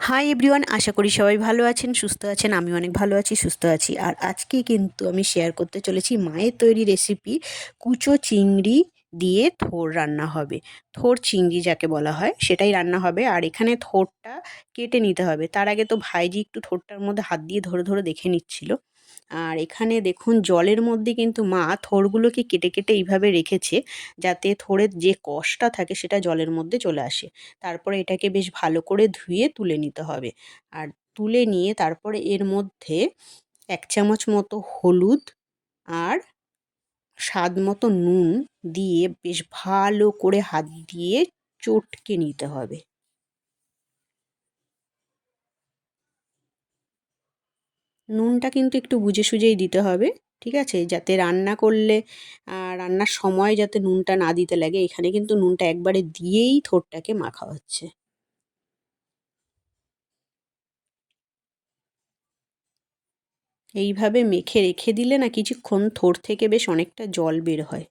Hi everyone আশা করি সবাই ভালো আছেন, সুস্থ আছেন আমি অনেক ভালো আছি, সুস্থ আছি। আর আজকে কিন্তু আমি শেয়ার করতে চলেছি মায়ের তৈরি রেসিপি কুচো চিংড়ি দিয়ে থোর রান্না হবে। থোর চিংড়ি যাকে বলা হয়, সেটাই রান্না হবে। আর এখানে থোরটা কেটে নিতে হবে। তার আগে তো ভাইজি একটু থোরটার মধ্যে হাত দিয়ে ধরে ধরে দেখে নিচ্ছিল। আর এখানে দেখুন জলের মধ্যে কিন্তু মা থোরগুলোকে কেটে কেটে এইভাবে রেখেছে যাতে থোড়ের যে কষটা থাকে সেটা জলের মধ্যে চলে আসে। তারপরে এটাকে বেশ ভালো করে ধুয়ে তুলে নিতে হবে। আর তুলে নিয়ে তারপরে এর মধ্যে এক চামচ মতো হলুদ আর স্বাদ মতো নুন দিয়ে বেশ ভালো করে হাত দিয়ে চটকে নিতে হবে। নুনটা কিন্তু একটু বুঝে সুঝেই দিতে হবে, ঠিক আছে? যাতে রান্না করলে রান্নার সময় যাতে নুনটা না দিতে লাগে, এখানে কিন্তু নুনটা একবারে দিয়েই থোরটাকে মাখা হচ্ছে। এইভাবে মেখে রেখে দিলে না কিছুক্ষণ থোর থেকে বেশ অনেকটা জল বের হয়।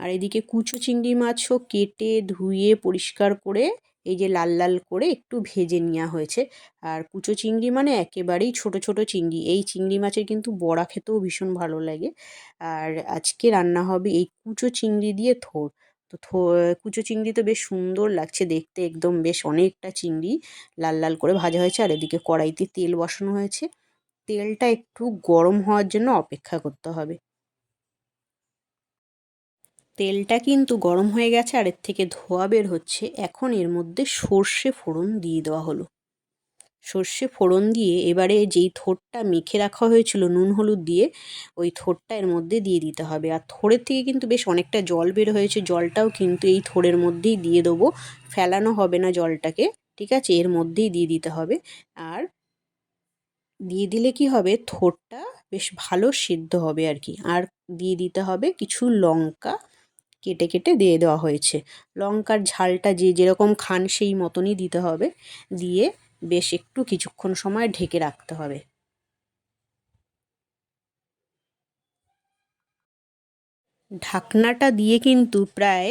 আর এদিকে কুচো চিংড়ি মাছও কেটে, ধুয়ে, পরিষ্কার করে, এই যে লাল লাল করে একটু ভেজে নেওয়া হয়েছে। আর কুচো চিংড়ি মানে একেবারেই ছোট ছোট চিংড়ি। এই চিংড়ি মাছের কিন্তু বড়া খেতেও ভীষণ ভালো লাগে। আর আজকে রান্না হবে এই কুচো চিংড়ি দিয়ে থোর। তো কুচো চিংড়ি তো বেশ সুন্দর লাগছে দেখতে একদম বেশ অনেকটা চিংড়ি। লাল লাল করে ভাজা হয়েছে আর এদিকে কড়াইতে তেল বসানো হয়েছে। তেলটা একটু গরম হওয়ার জন্য অপেক্ষা করতে হবে। তেলটা কিন্তু গরম হয়ে গেছে, আর এর থেকে ধোয়া বের হচ্ছে। এখন এর মধ্যে সর্ষে ফোড়ন দিয়ে দেওয়া হলো। সর্ষে ফোড়ন দিয়ে এবারে যেই থোরটা মেখে রাখা হয়েছিল নুন হলুদ দিয়ে, ওই থোরটা এর মধ্যে দিয়ে দিতে হবে। আর থোরের থেকে কিন্তু বেশ অনেকটা জল বের হয়েছে। জলটাও কিন্তু এই থোরের মধ্যেই দিয়ে দেবো। ফেলানো হবে না জলটাকে, ঠিক আছে? এর মধ্যেই দিয়ে দিতে হবে। আর দিয়ে দিলে কি হবে? থোরটা বেশ ভালো সিদ্ধ হবে আর কি। আর দিয়ে দিতে হবে কিছু লঙ্কা কেটে কেটে দিয়ে দেওয়া হয়েছে। লঙ্কার ঝালটা যে যেরকম খান সেই মতনই দিতে হবে। দিয়ে বেশ একটু কিছুক্ষণ সময় ঢেকে রাখতে হবে। ঢাকনাটা দিয়ে কিন্তু প্রায়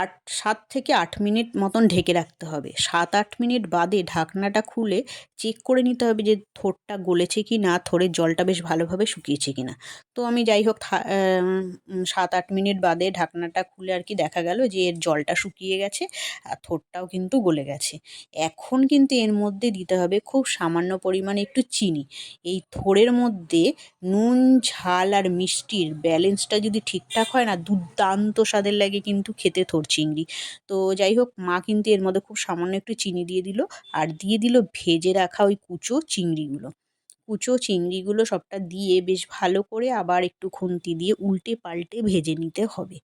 আট, সাত থেকে আট মিনিট মতন ঢেকে রাখতে হবে। সাত, আট মিনিট বাদে ঢাকনাটা খুলে চেক করে নিতে হবে যে থোরটা গলেছে কি না, থোরের জলটা বেশ ভালোভাবে শুকিয়েছে কি না। তো আমি যাই হোক সাত, আট মিনিট বাদে ঢাকনাটা খুলে আর কি দেখা গেল যে এর জলটা শুকিয়ে গেছে আর থোরটাও কিন্তু গলে গেছে। এখন কিন্তু এর মধ্যে দিতে হবে খুব সামান্য পরিমাণে একটু চিনি। এই থোরের মধ্যে নুন, ঝাল আর মিষ্টির ব্যালেন্সটা যদি ঠিকঠাক হয় না, দুর্দান্ত স্বাদের লাগে কিন্তু খেতে থোর চিংড়ি। তো যাই হোক, মা কিন্তু এর মধ্যে খুব সামান্য একটু চিনি দিয়ে দিল আর দিয়ে দিল ভেজে রাখা ওই কুচো চিংড়িগুলো। কুচো চিংড়িগুলো সবটা দিয়ে বেশ ভালো করে আবার একটু খুন্তি দিয়ে উল্টে পাল্টে ভেজে নিতে হবে।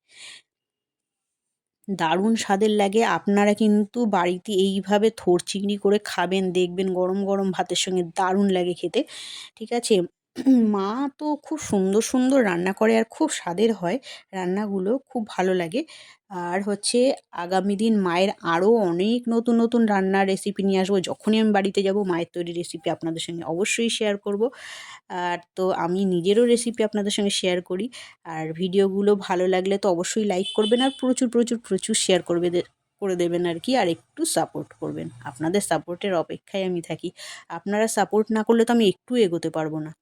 দারুণ স্বাদের লাগে। আপনারা কিন্তু বাড়িতে এইভাবে থোর চিংড়ি করে খাবেন, দেখবেন গরম গরম ভাতের সঙ্গে দারুণ লাগে খেতে। ঠিক আছে? মা তো খুব সুন্দর সুন্দর রান্না করে আর খুব স্বাদের হয়। রান্নাগুলো খুব ভালো লাগে। আর হচ্ছে আগামী দিন মায়ের আরও অনেক নতুন নতুন রান্নার রেসিপি নিয়ে আসব। যখনই আমি বাড়িতে যাব, মায়ের তৈরি রেসিপি আপনাদের সঙ্গে অবশ্যই শেয়ার করব। আর তো আমি নিজেরও রেসিপি আপনাদের সঙ্গে শেয়ার করি। আর ভিডিওগুলো ভালো লাগলে তো অবশ্যই লাইক করবেন। আর প্রচুর প্রচুর প্রচুর শেয়ার করবে করে দেবেন আর কি, আর একটু সাপোর্ট করবেন। আপনাদের সাপোর্টের অপেক্ষায় আমি থাকি। আপনারা সাপোর্ট না করলে তো আমি একটু এগোতে পারব না।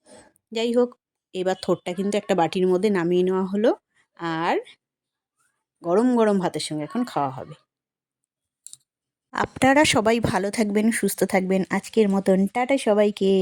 যাই হোক, এবার থোরটা কিন্তু একটা বাটির মধ্যে নামিয়ে নেওয়া হলো, আর গরম গরম ভাতের সঙ্গে এখন খাওয়া হবে। আপনারা সবাই ভালো থাকবেন, সুস্থ থাকবেন। আজকের মতন টাটা সবাইকে।